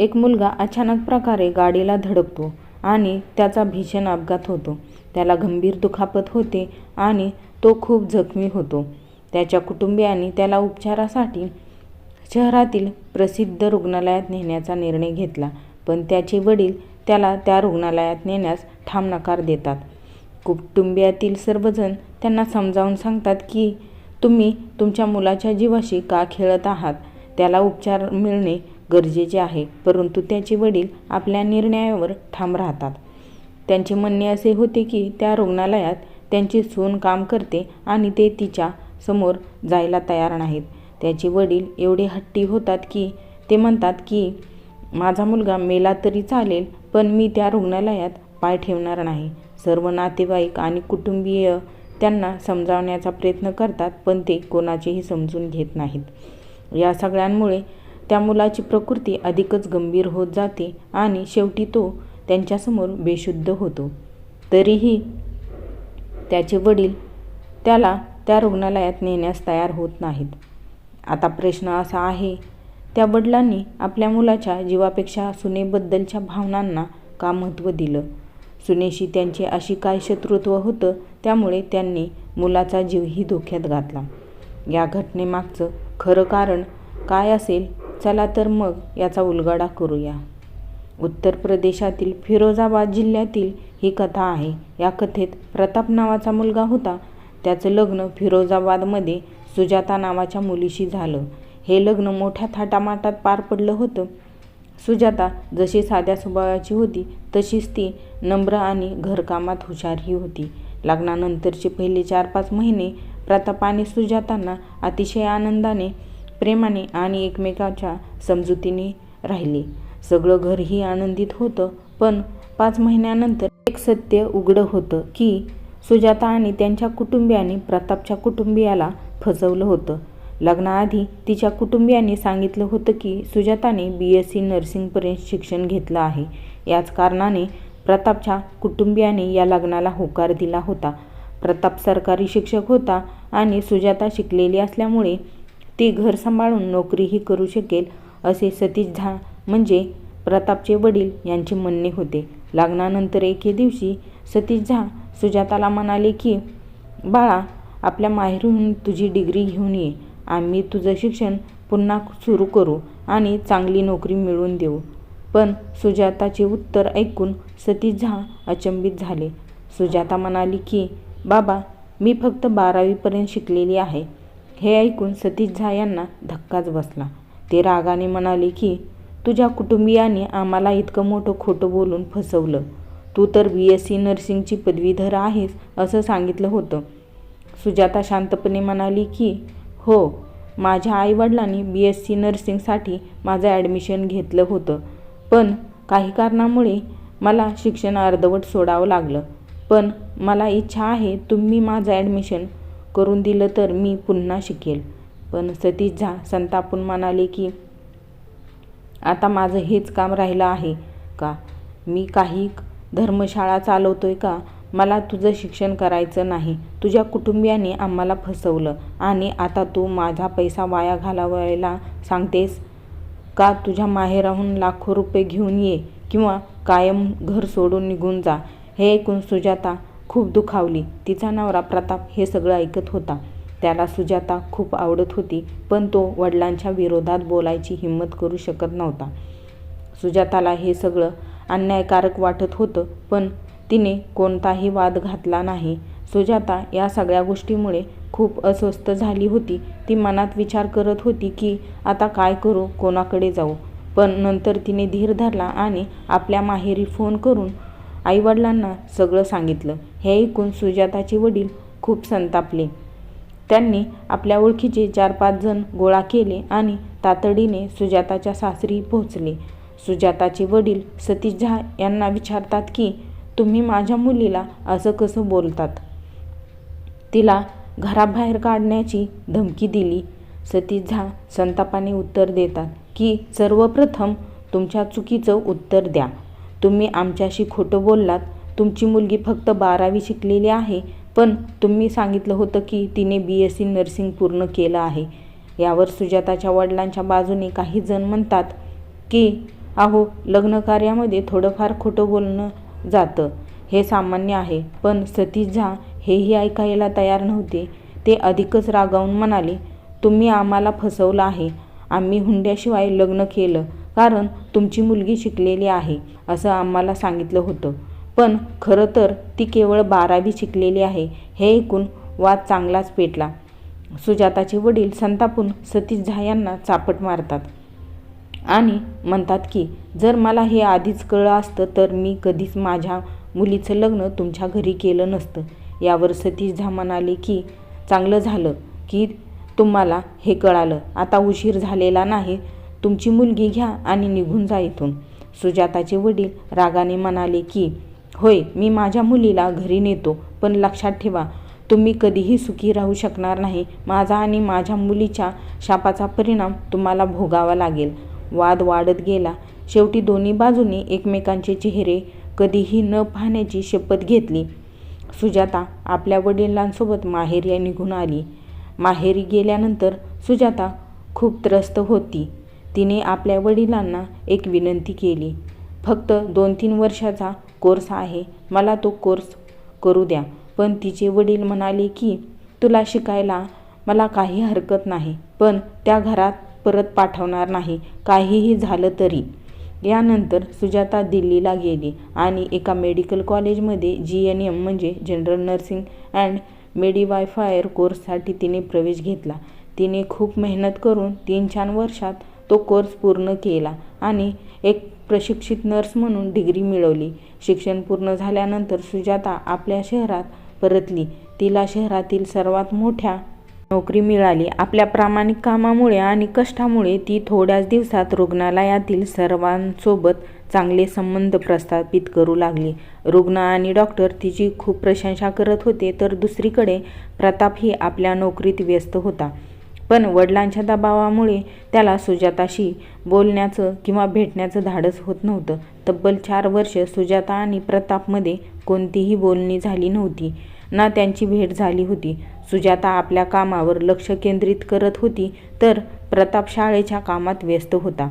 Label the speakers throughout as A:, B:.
A: एक मुलगा अचानक प्रकारे गाडीला धडकतो आणि त्याचा भीषण अपघात होतो. त्याला गंभीर दुखापत होते आणि तो खूप जखमी होतो. त्याच्या कुटुंबियांनी त्याला उपचारासाठी शहरातील प्रसिद्ध रुग्णालयात नेण्याचा निर्णय घेतला पण त्याचे वडील त्याला त्या रुग्णालयात नेण्यास ठाम नकार देतात. कुटुंबियातील सर्वजण त्यांना समजावून सांगतात की तुम्ही तुमच्या मुलाच्या जीवाशी का खेळत आहात? त्याला उपचार मिळणे गरजेचे आहे. परंतु त्याचे वडील आपल्या निर्णयावर ठाम राहतात. त्यांचे म्हणणे असे होते की त्या रुग्णालयात त्यांची सून काम करते आणि ते तिच्या समोर जायला तयार नाहीत. त्याचे वडील एवढे हट्टी होतात की ते म्हणतात की माझा मुलगा मेला तरी चालेल पण मी त्या रुग्णालयात पाय ठेवणार नाही. सर्व नातेवाईक आणि कुटुंबीय त्यांना समजावण्याचा प्रयत्न करतात पण ते कोणाचेही समजून घेत नाहीत. या सगळ्यांमुळे त्या मुलाची प्रकृती अधिकच गंभीर होत जाते आणि शेवटी तो त्यांच्यासमोर बेशुद्ध होतो. तरीही त्याचे वडील त्याला त्या रुग्णालयात नेण्यास तयार होत नाहीत. आता प्रश्न असा आहे त्या वडिलांनी आपल्या मुलाच्या जीवापेक्षा सुनेबद्दलच्या भावनांना का महत्त्व दिलं? सुनेशी त्यांचे अशी काय शत्रुत्व होतं त्यामुळे त्यांनी मुलाचा जीवही धोक्यात घातला. या घटनेमागचं खरं कारण काय असेल चला तर मग याचा उलगडा करूया. उत्तर प्रदेशातील फिरोजाबाद जिल्ह्यातील ही कथा आहे. या कथेत प्रताप नावाचा मुलगा होता. त्याचं लग्न फिरोजाबादमध्ये सुजाता नावाच्या मुलीशी झालं. हे लग्न मोठ्या थाटामाटात पार पडलं होतं. सुजाता जशी साध्या स्वभावाची होती तशीच ती नम्र आणि घरकामात हुशारही होती. लग्नानंतरचे पहिले चार पाच महिने प्रताप आणि सुजातांना अतिशय आनंदाने प्रेमाने आणि एकमेकाच्या समजुतीने राहिले. सगळं घरही आनंदित होतं पण पाच महिन्यानंतर एक सत्य उघडं होतं की सुजाता आणि त्यांच्या कुटुंबियांनी प्रतापच्या कुटुंबियाला फसवलं होतं. लग्नाआधी तिच्या कुटुंबियांनी सांगितलं होतं की सुजाताने बी एस सी नर्सिंगपर्यंत शिक्षण घेतलं आहे. याच कारणाने प्रतापच्या कुटुंबियाने या लग्नाला होकार दिला होता. प्रताप सरकारी शिक्षक होता आणि सुजाता शिकलेली असल्यामुळे ती घर सांभाळून नोकरीही करू शकेल असे सतीश झा म्हणजे प्रतापचे वडील यांचे म्हणणे होते. लग्नानंतर एके दिवशी सतीश झा सुजाताला म्हणाले की बाळा आपल्या माहेरून तुझी डिग्री घेऊन ये. आम्ही तुझं शिक्षण पुन्हा सुरू करू आणि चांगली नोकरी मिळवून देऊ. पण सुजाताचे उत्तर ऐकून सतीश झा अचंबित झाले. सुजाता म्हणाली की बाबा मी फक्त बारावीपर्यंत शिकलेली आहे. हे ऐकून सतीश झा यांना धक्काच बसला. ते रागाने म्हणाले की तुझ्या कुटुंबियांनी आम्हाला इतकं मोठं खोटं बोलून फसवलं. तू तर बी एस सी नर्सिंगची पदवीधर आहेस असं सांगितलं होतं सुजाता शांतपणे म्हणाली की हो माझ्या आईवडिलांनी बी एस सी नर्सिंगसाठी माझं ॲडमिशन घेतलं होतं. पण काही कारणामुळे मला शिक्षण अर्धवट सोडावं लागलं. पण मला इच्छा आहे तुम्ही माझं ॲडमिशन करून दिलं तर मी पुन्हा शिकेल. पण सतीश झा संतापून म्हणाले की आता माझं हेच काम राहिलं आहे का? मी काही धर्मशाळा चालवतोय का? मला तुझं शिक्षण करायचं नाही. तुझ्या कुटुंबियांनी आम्हाला फसवलं आणि आता तू माझा पैसा वाया घालावायला सांगतेस? का तुझ्या माहेराहून लाखो रुपये घेऊन ये किंवा कायम घर सोडून निघून जा? हे ऐकून सुजाता खूप दुखावली. तिचा नवरा प्रताप हे सगळं ऐकत होता. त्याला सुजाता खूप आवडत होती पण तो वडिलांच्या विरोधात बोलायची हिंमत करू शकत नव्हता. सुजाताला हे सगळं अन्यायकारक वाटत होतं पण तिने कोणताही वाद घातला नाही. सुजाता या सगळ्या गोष्टीमुळे खूप अस्वस्थ झाली होती. ती मनात विचार करत होती की आता काय करू कोणाकडे जाऊ? पण नंतर तिने धीर धरला आणि आपल्या माहेरी फोन करून आईवडिलांना सगळं सांगितलं. हे ऐकून सुजाताचे वडील खूप संतापले. त्यांनी आपल्या ओळखीचे चार पाच जण गोळा केले आणि तातडीने सुजाताच्या सासरी पोहोचले. सुजाताचे वडील सतीश झा यांना विचारतात की तुम्ही माझ्या मुलीला असं कसं बोलतात? तिला घराबाहेर काढण्याची धमकी दिली. सतीश झा संतापाने उत्तर देतात की सर्वप्रथम तुमच्या चुकीचं उत्तर द्या. तुम्ही आमच्याशी खोटं बोललात. तुमची मुलगी फक्त बारावी शिकलेली आहे पण तुम्ही सांगितलं होतं की तिने बी एस सी नर्सिंग पूर्ण केलं आहे. यावर सुजाताच्या वडिलांच्या बाजूने काही जण म्हणतात की अहो लग्न कार्यामध्ये थोडंफार खोटं बोलणं जातं. हे सामान्य आहे पण सतीश झा हेही ऐकायला तयार नव्हते. ते अधिकच रागावून म्हणाले तुम्ही आम्हाला फसवलं आहे. आम्ही हुंड्याशिवाय लग्न केलं. कारण तुमची मुलगी शिकलेली आहे असं आम्हाला सांगितलं होतं. पण खरं तर ती केवळ बारावी शिकलेली आहे हे ऐकून वाद चांगलाच पेटला. सुजाताचे वडील संतापून सतीश झा यांना चापट मारतात आणि म्हणतात की जर मला हे आधीच कळलं असतं तर मी कधीच माझ्या मुलीचं लग्न तुमच्या घरी केलं नसतं. यावर सतीश झा म्हणाले की चांगलं झालं की तुम्हाला हे कळालं. आता उशीर झालेला नाही तुमची मुलगी घ्या आणि निघून जा इथून. सुजाताचे वडील रागाने म्हणाले की होय मी माझ्या मुलीला घरी नेतो पण लक्षात ठेवा तुम्ही कधीही सुखी राहू शकणार नाही. माझा आणि माझ्या मुलीच्या शापाचा परिणाम तुम्हाला भोगावा लागेल. वाद वाढत गेला. शेवटी दोन्ही बाजूंनी एकमेकांचे चेहरे कधीही न पाहण्याची शपथ घेतली. सुजाता आपल्या वडिलांसोबत माहेरी निघून आली. माहेरी गेल्यानंतर सुजाता खूप त्रस्त होती. तिने आपल्या वडिलांना एक विनंती केली. फक्त दोन तीन वर्षाचा कोर्स आहे. मला तो कोर्स करू द्या. पण तिचे वडील म्हणाले की तुला शिकायला मला काही हरकत नाही. पण त्या घरात परत पाठवणार नाही. काहीही झालं तरी. यानंतर सुजाता दिल्लीला गेली आणि एका मेडिकल कॉलेजमध्ये जी एन एम म्हणजे जनरल नर्सिंग अँड मेडिवायफायर कोर्ससाठी तिने प्रवेश घेतला. तिने खूप मेहनत करून तीन चार वर्षात तो कोर्स पूर्ण केला आणि एक प्रशिक्षित नर्स म्हणून डिग्री मिळवली. शिक्षण पूर्ण झाल्यानंतर सुजाता आपल्या शहरात परतली. तिला शहरातील सर्वात मोठ्या नोकरी मिळाली. आपल्या प्रामाणिक कामामुळे आणि कष्टामुळे ती थोड्याच दिवसात रुग्णालयातील सर्वांसोबत चांगले संबंध प्रस्थापित करू लागली. रुग्ण आणि डॉक्टर तिची खूप प्रशंसा करत होते तर दुसरीकडे प्रतापही आपल्या नोकरीत व्यस्त होता. पण वडिलांच्या दबावामुळे त्याला सुजाताशी बोलण्याचं किंवा भेटण्याचं धाडस होत नव्हतं. तब्बल चार वर्ष सुजाता आणि प्रतापमध्ये कोणतीही बोलणी झाली नव्हती. ना त्यांची भेट झाली होती. सुजाता आपल्या कामावर लक्ष केंद्रित करत होती तर प्रताप शाळेच्या कामात व्यस्त होता.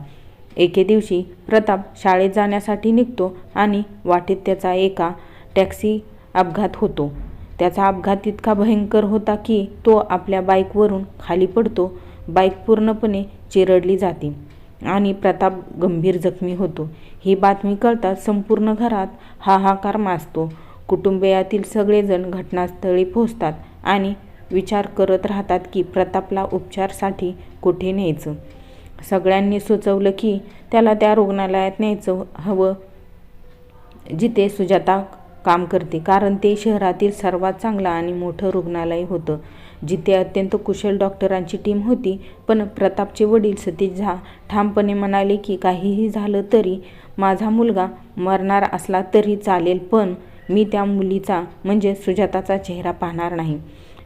A: एके दिवशी प्रताप शाळेत जाण्यासाठी निघतो आणि वाटेत त्याचा एका टॅक्सी अपघात होतो. त्याचा अपघात इतका भयंकर होता की तो आपल्या बाईकवरून खाली पडतो. बाईक पूर्णपणे चिरडली जाते आणि प्रताप गंभीर जखमी होतो. ही बातमी कळताच संपूर्ण घरात हाहाकार माजतो. कुटुंबियातील सगळेजण घटनास्थळी पोहोचतात आणि विचार करत राहतात की प्रतापला उपचारसाठी कुठे न्यायचं? सगळ्यांनी सुचवलं की त्याला त्या रुग्णालयात न्यायचं हवं जिथे सुजाता काम करते. कारण ते शहरातील सर्वात चांगलं आणि मोठं रुग्णालय होतं जिथे अत्यंत कुशल डॉक्टरांची टीम होती. पण प्रतापचे वडील सतीश झा ठामपणे म्हणाले की काहीही झालं तरी माझा मुलगा मरणार असला तरी चालेल पण मी त्या मुलीचा म्हणजे सुजाताचा चेहरा पाहणार नाही.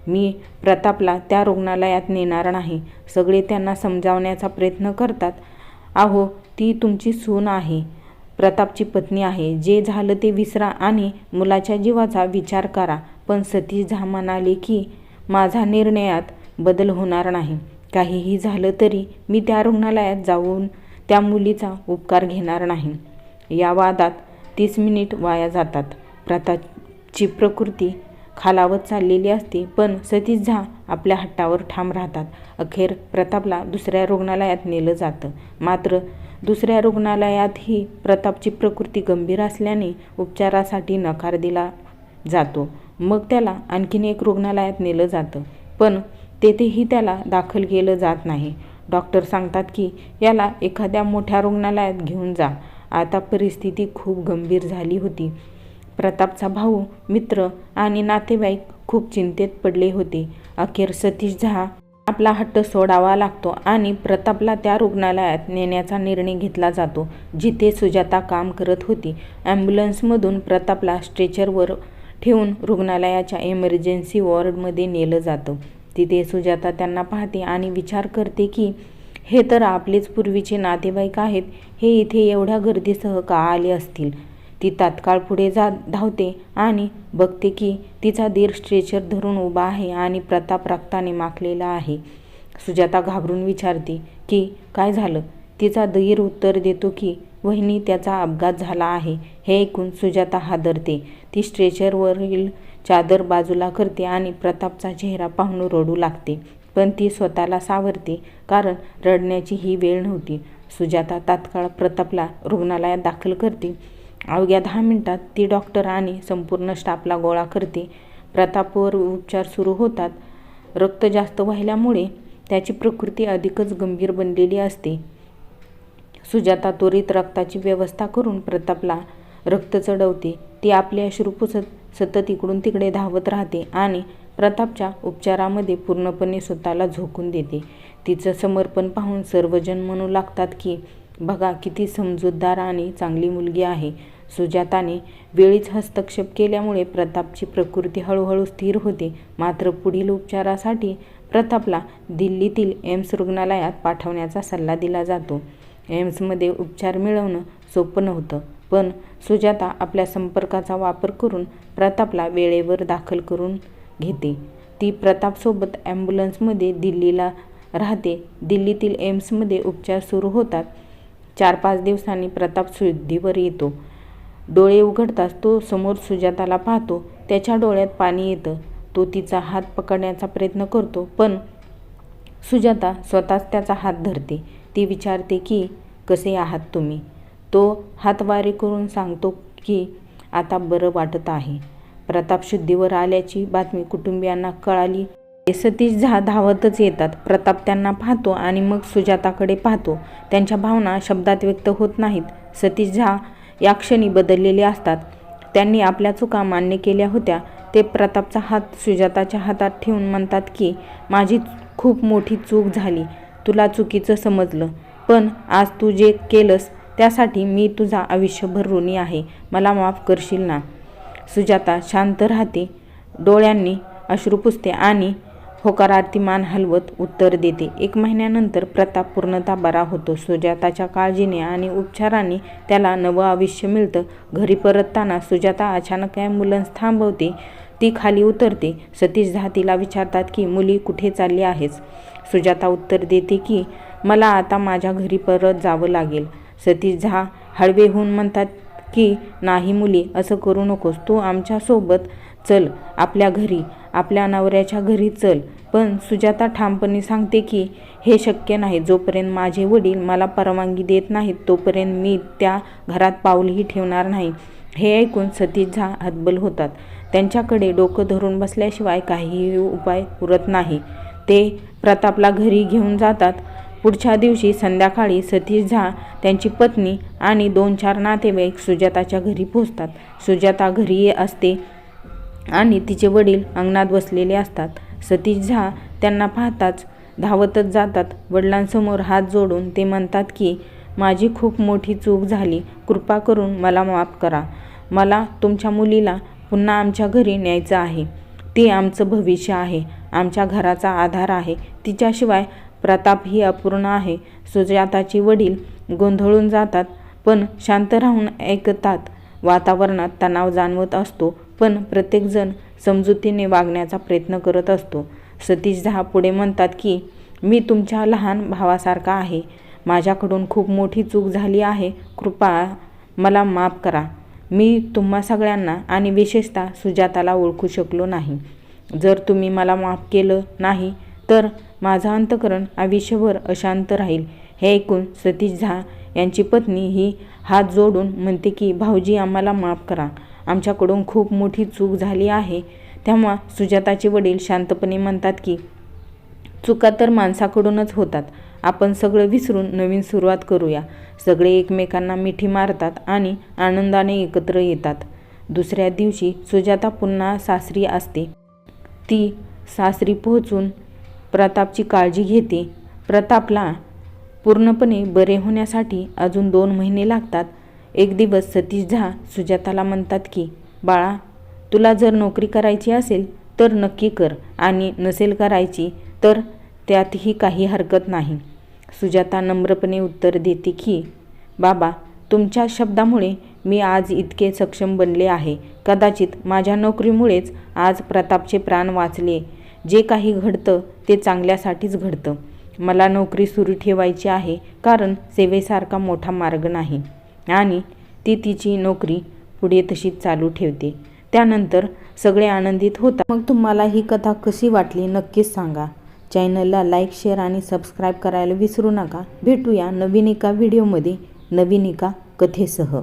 A: मी प्रतापला त्या रुग्णालयात नेणार नाही. सगळे त्यांना समजावण्याचा प्रयत्न करतात. अहो ती तुमची सून आहे. प्रतापची पत्नी आहे. जे झालं ते विसरा आणि मुलाच्या जीवाचा विचार करा. पण सतीश झा म्हणाले की माझा निर्णयात बदल होणार नाही. काहीही झालं तरी मी त्या रुग्णालयात जाऊन त्या मुलीचा उपकार घेणार नाही. या वादात तीस मिनिट वाया जातात. प्रतापची प्रकृती खालावत चाललेली असते पण सतीश झा आपल्या हट्टावर ठाम राहतात. अखेर प्रतापला दुसऱ्या रुग्णालयात नेलं जातं. मात्र दुसऱ्या रुग्णालयातही प्रतापची प्रकृती गंभीर असल्याने उपचारासाठी नकार दिला जातो. मग त्याला आणखीन एक रुग्णालयात नेलं जातं. पण तेथेही त्याला दाखल केलं जात नाही. डॉक्टर सांगतात की याला एखाद्या मोठ्या रुग्णालयात घेऊन जा. आता परिस्थिती खूप गंभीर झाली होती. प्रतापचा भाऊ मित्र आणि नातेवाईक खूप चिंतेत पडले होते. अखेर सतीश झा आपला हट्ट सोडावा लागतो आणि प्रतापला त्या रुग्णालयात नेण्याचा निर्णय घेतला जातो जिथे सुजाता काम करत होती. ॲम्ब्युलन्समधून प्रतापला स्ट्रेचरवर ठेवून रुग्णालयाच्या इमर्जन्सी वॉर्डमध्ये नेलं जातं. तिथे सुजाता त्यांना पाहते आणि विचार करते की हे तर आपलेच पूर्वीचे नातेवाईक आहेत. हे इथे एवढ्या गर्दीसह का आले असतील? ती तात्काळ पुढे जा धावते आणि बघते की तिचा दीर स्ट्रेचर धरून उभा आहे आणि प्रताप रक्ताने माखलेला आहे. सुजाता घाबरून विचारते की काय झालं? तिचा धीर उत्तर देतो की वहिनी त्याचा अपघात झाला आहे हे ऐकून सुजाता हादरते. ती स्ट्रेचरवरील चादर बाजूला करते आणि प्रतापचा चेहरा पाहून रडू लागते. पण ती स्वतःला सावरते कारण रडण्याची ही वेळ नव्हती. सुजाता तात्काळ प्रतापला रुग्णालयात दाखल करते. अवघ्या दहा मिनिटात ती डॉक्टर आणि संपूर्ण स्टाफला गोळा करते. प्रतापवर उपचार सुरू होतात. रक्त जास्त वाहिल्यामुळे त्याची प्रकृती अधिकच गंभीर बनलेली असते. सुजाता त्वरित रक्ताची व्यवस्था करून प्रतापला रक्त चढवते. ती आपले अश्रू पुसत सतत इकडून तिकडे धावत राहते आणि प्रतापच्या उपचारामध्ये पूर्णपणे स्वतःला झोकून देते. तिचं समर्पण पाहून सर्वजण म्हणू लागतात की बघा किती समजूतदार आणि चांगली मुलगी आहे. सुजाताने वेळीच हस्तक्षेप केल्यामुळे प्रतापची प्रकृती हळूहळू स्थिर होते. मात्र पुढील उपचारासाठी प्रतापला दिल्लीतील एम्स रुग्णालयात पाठवण्याचा सल्ला दिला जातो. एम्समध्ये उपचार मिळवणं सोपं नव्हतं पण सुजाता आपल्या संपर्काचा वापर करून प्रतापला वेळेवर दाखल करून घेते. ती प्रतापसोबत ॲम्ब्युलन्समध्ये दिल्लीला राहते. दिल्लीतील एम्समध्ये उपचार सुरू होतात. चार पाच दिवसांनी प्रताप शुद्धीवर येतो. डोळे उघडताच तो समोर सुजाताला पाहतो. त्याच्या डोळ्यात पाणी येतं. तो तिचा हात पकडण्याचा प्रयत्न करतो पण सुजाता स्वतःच त्याचा हात धरते. ती विचारते की कसे आहात तुम्ही? तो हातवारे करून सांगतो की आता बरं वाटत आहे. प्रताप शुद्धीवर आल्याची बातमी कुटुंबियांना कळाली. ते सतीश झा धावतच येतात. प्रताप त्यांना पाहतो आणि मग सुजाताकडे पाहतो. त्यांच्या भावना शब्दात व्यक्त होत नाहीत. सतीश झा या क्षणी बदललेले असतात. त्यांनी आपल्या चुका मान्य केल्या होत्या. ते प्रतापचा हात सुजाताच्या हातात ठेवून म्हणतात की माझी खूप मोठी चूक झाली. तुला चुकीचं समजलं. पण आज तू जे केलंस त्यासाठी मी तुझा आयुष्यभर ऋणी आहे. मला माफ करशील ना? सुजाता शांत राहते. डोळ्यांनी अश्रू पुसते आणि होकारार्थी मान हलवत उत्तर देते. एक महिन्यानंतर प्रताप पूर्णता बरा होतो. सुजाताच्या काळजीने आणि उपचारांनी त्याला नवं आयुष्य मिळतं. घरी परतताना सुजाता अचानक ॲम्ब्युलन्स थांबवते. ती खाली उतरते. सतीश झा तिला विचारतात की मुली कुठे चालली आहेस? सुजाता उत्तर देते की मला आता माझ्या घरी परत जावं लागेल. सतीश झा हळवे होऊन म्हणतात की नाही मुली असं करू नकोस. तू आमच्यासोबत चल आपल्या घरी आपल्या नवऱ्याच्या घरी चल. पण सुजाता ठामपणे सांगते की हे शक्य नाही. जोपर्यंत माझे वडील मला परवानगी देत नाहीत तोपर्यंत मी त्या घरात पाऊलही ठेवणार नाही. हे ऐकून सतीश झा हतबल होतात. त्यांच्याकडे डोकं धरून बसल्याशिवाय काहीही उपाय उरत नाही. ते प्रतापला घरी घेऊन जातात. पुढच्या दिवशी संध्याकाळी सतीश झा त्यांची पत्नी आणि दोन चार नातेवाईक सुजाताच्या घरी पोहोचतात. सुजाता घरी असते. आणि तिचे वडील अंगणात बसलेले असतात. सतीश झा त्यांना पाहताच धावतच जातात. वडिलांसमोर हात जोडून ते म्हणतात की माझी खूप मोठी चूक झाली. कृपा करून मला माफ करा. मला तुमच्या मुलीला पुन्हा आमच्या घरी न्यायचं आहे. ती आमचं भविष्य आहे. आमच्या घराचा आधार आहे. तिच्याशिवाय प्रताप ही अपूर्ण आहे. सुजाताचे वडील गोंधळून जातात पण शांत राहून ऐकतात. वातावरणात तणाव जाणवत असतो. पण प्रत्येकजण समजुतीने वागण्याचा प्रयत्न करत असतो. सतीश झा पुढे म्हणतात की मी तुमच्या लहान भावासारखा आहे. माझ्याकडून खूप मोठी चूक झाली आहे. कृपा मला माफ करा. मी तुम्हा सगळ्यांना आणि विशेषतः सुजाताला ओळखू शकलो नाही. जर तुम्ही मला माफ केलं नाही तर माझं अंतकरण आयुष्यभर अशांत राहील. हे ऐकून सतीश झा यांची पत्नी ही हात जोडून म्हणते की भाऊजी आम्हाला माफ करा. आमच्याकडून खूप मोठी चूक झाली आहे. तेव्हा सुजाताचे वडील शांतपणे म्हणतात की चुका तर माणसाकडूनच होतात. आपण सगळं विसरून नवीन सुरुवात करूया. सगळे एकमेकांना मिठी मारतात आणि आनंदाने एकत्र येतात. दुसऱ्या दिवशी सुजाता पुन्हा सासरी असते. ती सासरी पोहोचून प्रतापची काळजी घेते. प्रतापला पूर्णपणे बरे होण्यासाठी अजून दोन महिने लागतात. एक दिवस सतीश झा सुजाताला म्हणतात की बाळा तुला जर नोकरी करायची असेल तर नक्की कर आणि नसेल करायची तर त्यातही काही हरकत नाही. सुजाता नम्रपणे उत्तर देते की बाबा तुमच्या शब्दामुळे मी आज इतके सक्षम बनले आहे. कदाचित माझ्या नोकरीमुळेच आज प्रतापचे प्राण वाचले. जे काही घडतं ते चांगल्यासाठीच घडतं. मला नोकरी सुरू ठेवायची आहे कारण सेवेसारखा मोठा मार्ग नाही. आणि ती तिची नोकरी पुढे तशीच चालू ठेवते. त्यानंतर सगळे आनंदित होतात. मग तुम्हाला ही कथा कशी वाटली नक्कीच सांगा. चॅनलला लाईक शेअर आणि सबस्क्राईब करायला विसरू नका. भेटूया नवीन एका व्हिडिओमध्ये नवीन एका कथेसह.